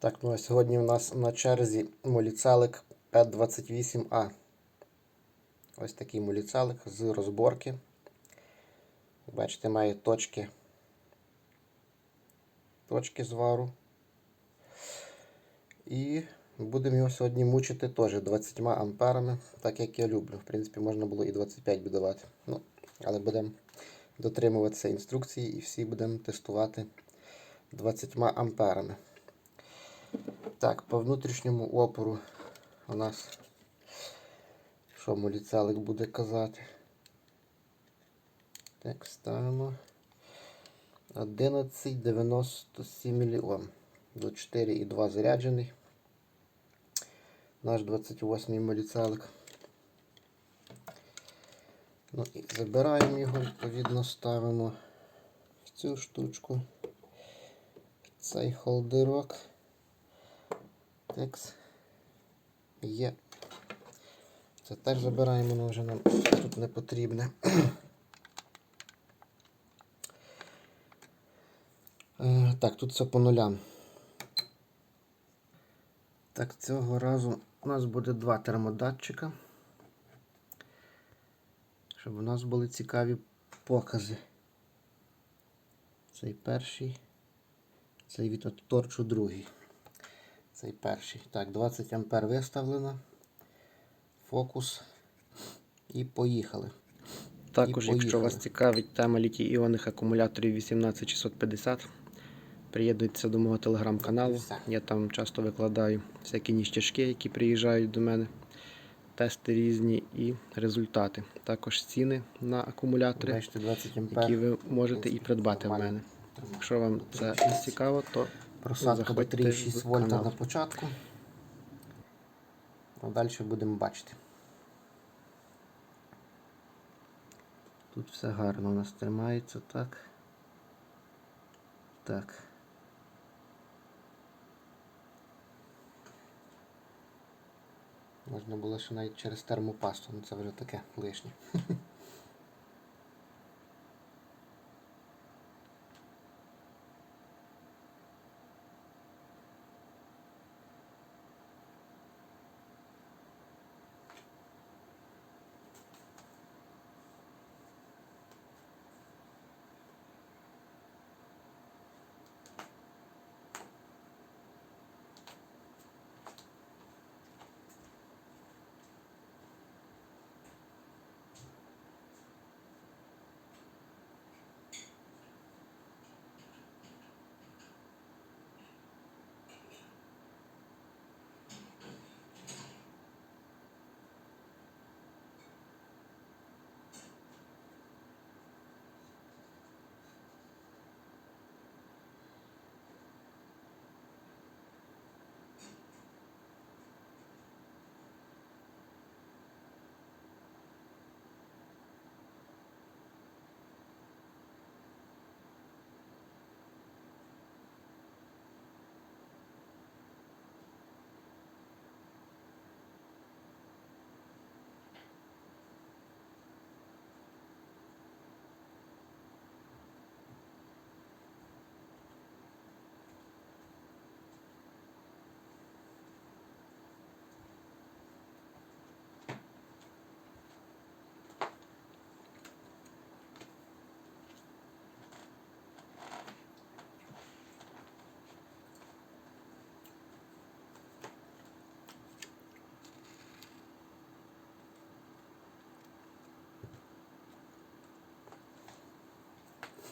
Так, ну а сьогодні у нас на черзі моліцелик П28А. Ось такий моліцелик з розборки. Бачите, має точки. Точки звару. І будемо його сьогодні мучити теж 20 амперами, так як я люблю. В принципі, можна було і 25 будувати. Ну, але будемо дотримуватися інструкції і всі будемо тестувати 20 амперами. Так, по внутрішньому опору у нас що моліцелик буде казати? Так, ставимо 1197 мОм. До 4,2 заряджений. Наш 28-й моліцелик. Ну і забираємо його, відповідно, ставимо в цю штучку. Цей холдерок. Текс. Є. Це теж забираємо, воно вже нам тут не потрібне. Е, Так, тут все по нулям. Так, цього разу у нас буде два термодатчика. Щоб у нас були цікаві покази. Цей перший, цей від торчу другий. Цей перший. Так, 20 ампер виставлено. Фокус. І поїхали. Також, І якщо вас цікавить тема літій-іонних акумуляторів 18650, приєднуйтеся до мого телеграм-каналу. Я там часто викладаю всякі ніштяшки, які приїжджають до мене, тести різні і результати. Також ціни на акумулятори, Бачите, 20 ампер. які ви можете і придбати в мене. Якщо вам це цікаво, то Просадка до заходьте 3,6 вольта на початку. А далі будемо бачити. Тут все гарно у нас тримається так. Так. Можна було ще навіть через термопасту, ну це вже таке лишнє.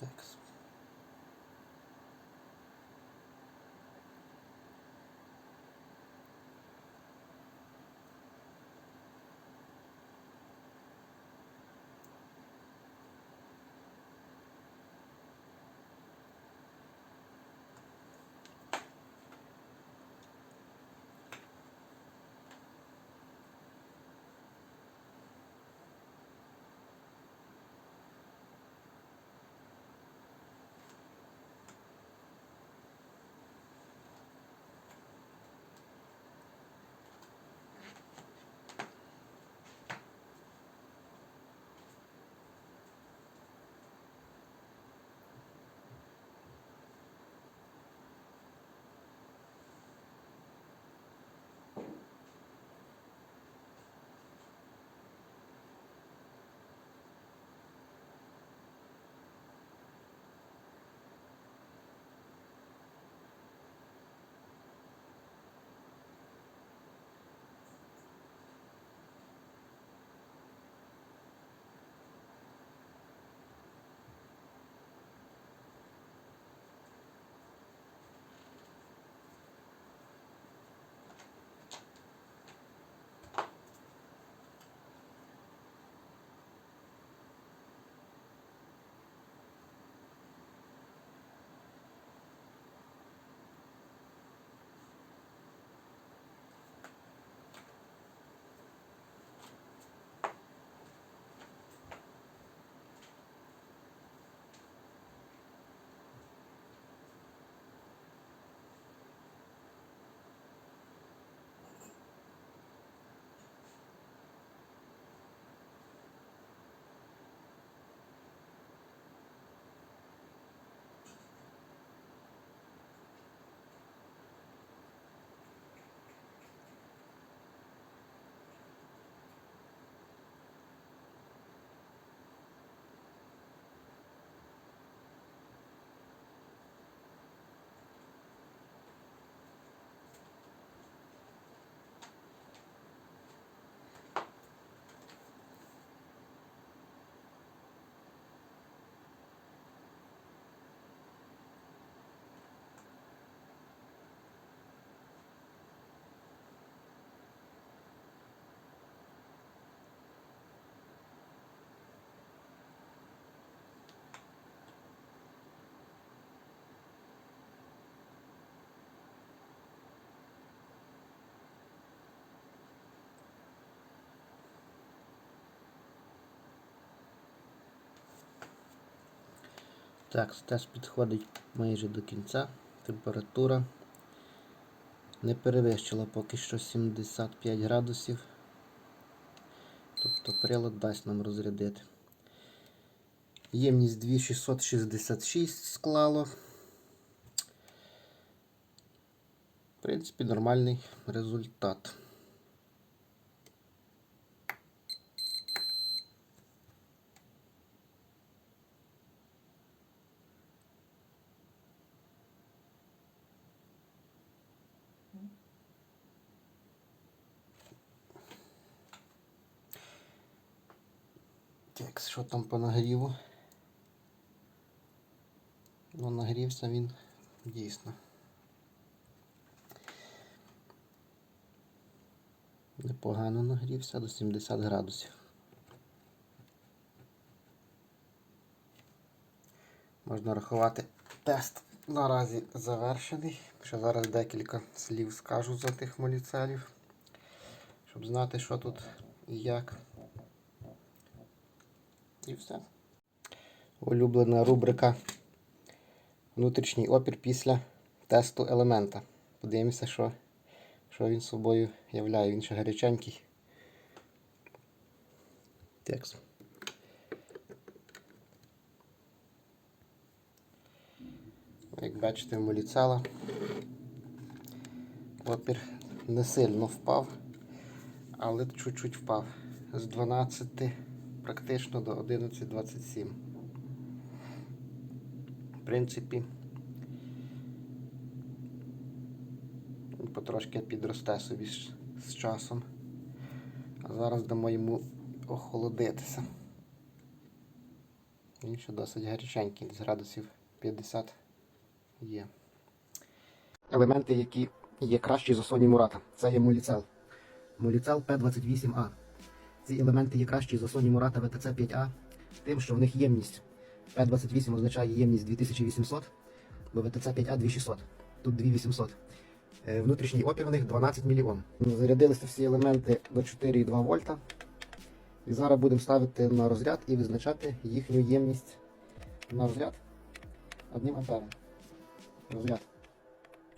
Так. Так, тест підходить майже до кінця. Температура не перевищила поки що 75 градусів. Тобто прилад дасть нам розрядити. Ємність 2666 склало. В принципі, нормальний результат. Так, що там по нагріву? Ну, нагрівся він дійсно. Непогано нагрівся до 70 градусів. Можна рахувати тест наразі завершений. Ще зараз декілька слів скажу за тих моліцелів, щоб знати, що тут і як. І все. Улюблена рубрика Внутрішній опір після тесту елемента. Подивимося, що, що він собою являє. Він ще гаряченький. Текст. Як бачите, в моліцела опір не сильно впав, але чуть-чуть впав. З 12 практично до 11.27. В принципі, потрошки підросте собі з, з часом. А зараз дамо йому охолодитися. Він ще досить гаряченький, десь градусів 50 є. Елементи, які є кращі за Sony Murata. Це є Molicel. Molicel P28A. Ці елементи є кращі за Sony Murata VTC 5A, тим, що в них ємність. P28 означає ємність 2800, бо VTC 5A 2600. Тут 2800. Е, Внутрішній опір у них 12 мільйон. Зарядилися всі елементи до 4,2 вольта. І зараз будемо ставити на розряд і визначати їхню ємність на розряд одним ампером. Розряд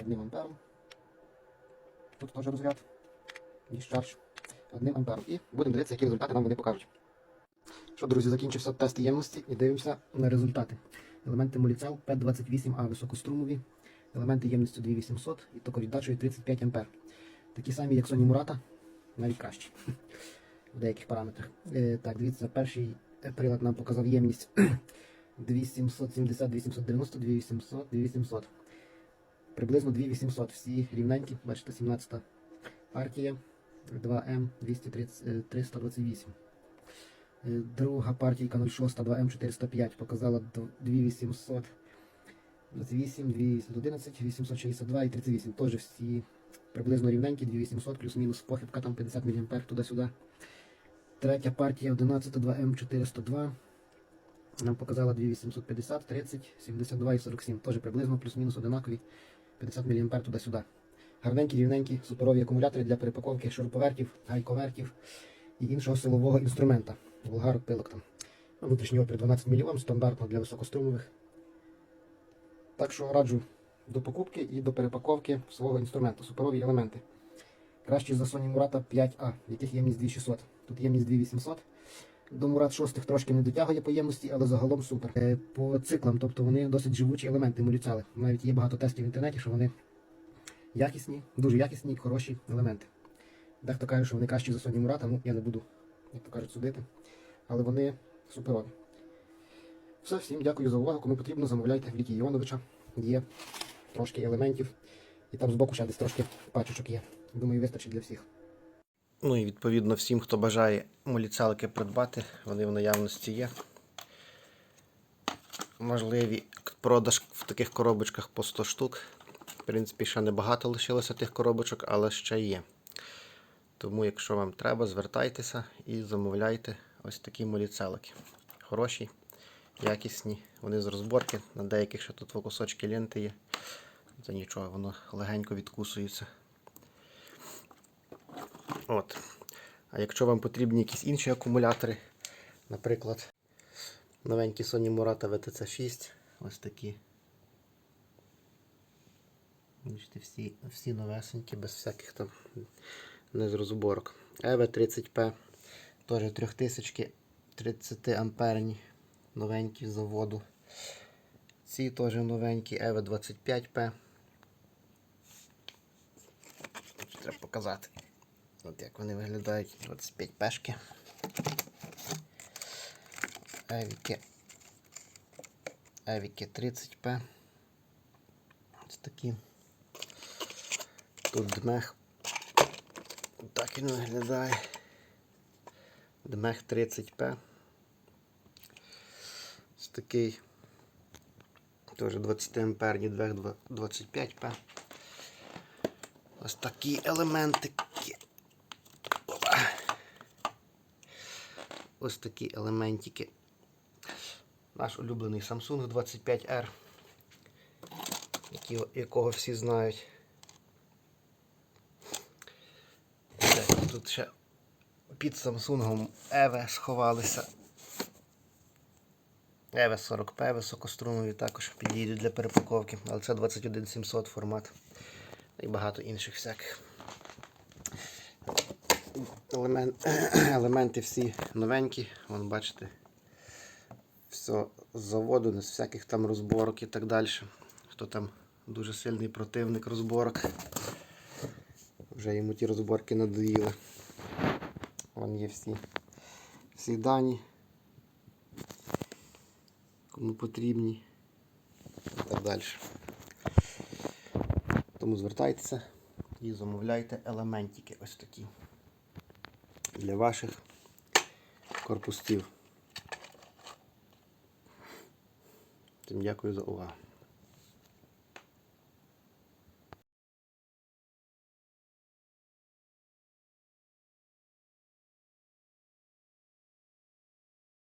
одним ампером. Тут теж розряд. Discharge одним ампером. І будемо дивитися, які результати нам вони покажуть. Що, друзі, закінчився тест ємності і дивимося на результати. Елементи Molicel P28A високострумові, елементи ємністю 2800 і токовіддачею 35 А. Такі самі, як Sony Murata, навіть кращі в деяких параметрах. Е, так, дивіться, перший прилад нам показав ємність 2770, 290, 2800, 2800. Приблизно 2800. Всі рівненькі, бачите, 17 партія 2М 230, 328. Е, Друга партійка 06 2М 405 показала 2800. 28, 211, 862 і 38. Теж всі приблизно рівненькі, 2800 плюс-мінус похибка там 50 мА туди-сюди. Третя партія 11 2М 402. Нам показала 2850, 30, 72 і 47. Теж приблизно плюс-мінус одинакові 50 мА туди-сюди. Гарненькі, рівненькі, суперові акумулятори для перепаковки шуруповертів, гайковертів і іншого силового інструмента. Волгарок пилок там. Ну, Внутрішній опір 12 мільйон, стандартно для високострумових. Так що раджу до покупки і до перепаковки свого інструменту. Суперові елементи. Кращі за Sony Murata 5A, в яких ємність 2600. Тут ємність 2800. До Murat 6 трошки не дотягує по ємності, але загалом супер. Е, По циклам, тобто вони досить живучі елементи молюцяли. Навіть є багато тестів в інтернеті, що вони якісні, дуже якісні, хороші елементи. Дехто каже, що вони кращі за Sony Murata, ну я не буду, як то кажуть, судити. Але вони суперові. Все, всім дякую за увагу. Кому потрібно, замовляйте Вікі Іоновича. Є трошки елементів. І там збоку ще десь трошки пачечок є. Думаю, вистачить для всіх. Ну і відповідно всім, хто бажає моліцалки придбати, вони в наявності є. Можливі продаж в таких коробочках по 100 штук. Принципі, ще небагато лишилося тих коробочок, але ще є. Тому, якщо вам треба, звертайтеся і замовляйте ось такі моліцелики. Хороші, якісні, вони з розборки. На деяких ще тут кусочки ленти є. Це нічого, воно легенько відкусується. От. А якщо вам потрібні якісь інші акумулятори, наприклад, новенькі Sony Murata VTC 6, ось такі. Бачите, всі, всі новесенькі, без всяких там не з розборок. EV30P, теж 3000 30 амперні, новенькі з заводу. Ці теж новенькі, EV25P. Треба показати. От як вони виглядають 25 пешки. Евіки. Евіки 30П. Ось такі. Тут дмех. Так він виглядає. Дмех 30П. Ось такий. Теж 20 амперні дмех 25П. Ось такі елементики. Ось такі елементики. Наш улюблений Samsung 25R, якого всі знають. Так, Тут ще під Samsung EVE сховалися. EVE 40P високострумові також підійдуть для перепаковки, але це 21700 формат і багато інших всяких. Елемент, елементи всі новенькі, вон бачите, все з заводу, без всяких там розборок і так далі. Хто там дуже сильний противник розборок. Вже йому ті розборки надоїли. Вон є всі, всі дані, кому потрібні і так далі. Тому звертайтеся і замовляйте елементики ось такі для ваших корпустів. Всім дякую за увагу.